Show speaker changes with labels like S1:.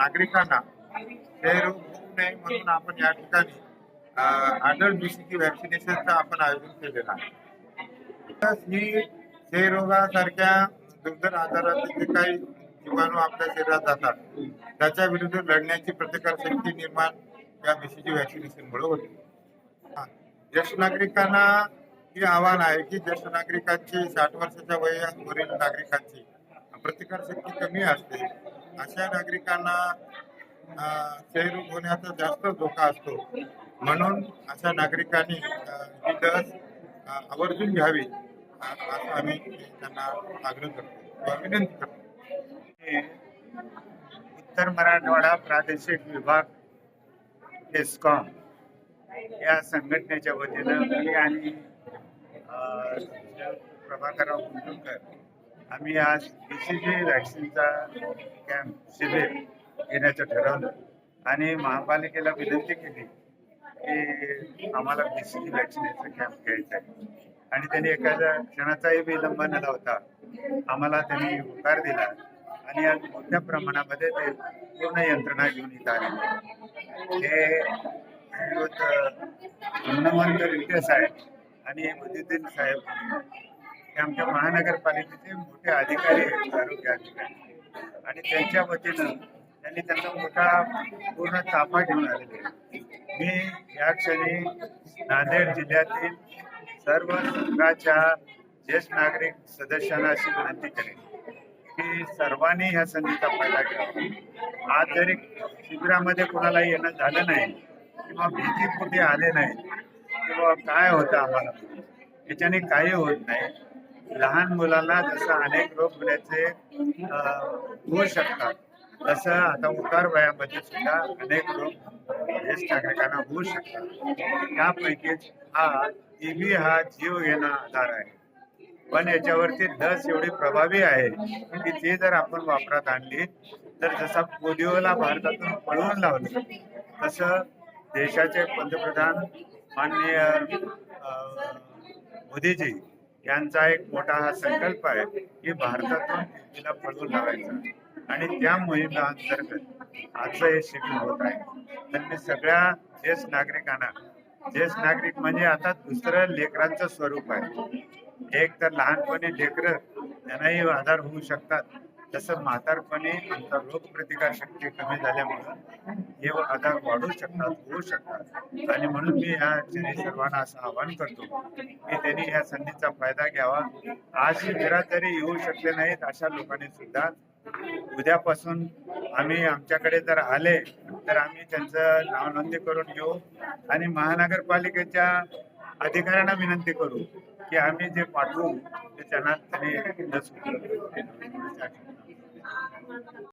S1: नागरिकांना हे रोग होऊ नये म्हणून आपण या ठिकाणी अडल्ट बीसीची व्हॅक्सिनेशनचं आपण आयोजन केलेलं आहे. ही क्षयरोगासारख्या दुर्धर आजाराचे जे काही जीवाणू आपल्या शरीरात जातात त्याच्या विरुद्ध लढण्याची प्रतिकारशक्ती निर्माण या बीसीजी व्हॅक्सिनेशनमुळे होते. ज्येष्ठ नागरिकांना हे आव्हान आहे की ज्येष्ठ नागरिकांची साठ वर्षाच्या वयावरील नागरिकांची प्रतिकारशक्ती कमी असते. अशा नागरिकांना क्षयरोग होण्याचा जास्त धोका असतो. म्हणून अशा नागरिकांनी ही लस आवर्जून घ्यावी. असं आम्ही त्यांना आग्रह करतो. विनंती करतो.
S2: उत्तर मराठवाडा प्रादेशिक विभाग एस्कॉम या संघटनेच्या वतीनं मी आणि प्रभाकरराव कुंटुरकर आम्ही आज बीसीजी व्हॅक्सिनचा कॅम्प शिबिर घेण्याचं ठरवलं. आणि महापालिकेला विनंती केली की आम्हाला बीसीजी व्हॅक्सिनेचा कॅम्प घ्यायचा आहे. आणि त्यांनी एखाद्या क्षणाचाही विलंब न लावता आम्हाला त्यांनी होकार दिला. आणि आज मोठ्या प्रमाणामध्ये ते पूर्ण यंत्रणा घेऊन इथं आले. हे श्रीयुत हनुमंत रिटे साहेब आणि मधुद्दीन साहेब हे आमच्या महानगरपालिकेचे मोठे अधिकारी आहेत आरोग्य अधिकारी. आणि त्यांच्या वतीनं त्यांनी त्यांचा मोठा पूर्ण ताफा घेऊन आलेले आहे. मी या क्षणी नांदेड जिल्ह्यातील सर्व संघाच्या ज्येष्ठ नागरिक सदस्यांना अशी विनंती करेन की सर्वांनी ह्या संधीचा फायदा घ्यावा. आज जरी शिबिरामध्ये कोणाला येणं झालं नाही किंवा भीती कुठे आले नाही किंवा काय होतं आम्हाला याच्याने काही होत नाही. लहान मुलांना जसं अनेक रोग होण्याचे होऊ शकतात. तसं आता उतार वयामध्ये सुद्धा अनेक रोग ज्येष्ठ नागरिकांना होऊ शकतात. त्यापैकीच हा टीबी हा जीव घेणा आधार आहे. पण याच्यावरती लस एवढी प्रभावी आहे की ती जर आपण वापरात आणली तर जसा पोलिओला भारतातून पळवून लावलं तसं देशाचे पंतप्रधान माननीय मोदीजी यांचा एक मोठा हा संकल्प आहे की भारतातून टीबीला पळवून लावायचा. आणि त्या मोहिमेअंतर्गत आजचं हे शिबिर होत आहे तर मी सगळ्या ज्येष्ठ नागरिकांना ज्येष्ठ नागरिक म्हणजे आता दुसरं लेकरांचं स्वरूप आहे. एक तर लहानपणी लेकरं त्यांनाही आधार होऊ शकतात. तसं म्हातारपणे आमचा रोगप्रतिकार शक्ती कमी झाल्यामुळं हे आजार वाढू शकतात होऊ शकतात. आणि म्हणून मी या सर्वांना असं आवाहन करतो की त्यांनी या संधीचा फायदा घ्यावा. आज घरात जरी येऊ शकले नाहीत अशा लोकांनी सुद्धा. उद्यापासून आम्ही आमच्याकडे जर आले तर आम्ही त्यांचं नाव नोंदणी करून घेऊ आणि महानगरपालिकेच्या अधिकाऱ्यांना विनंती करू की आम्ही जे पाठवू ते त्यांना त्यांनी mantap.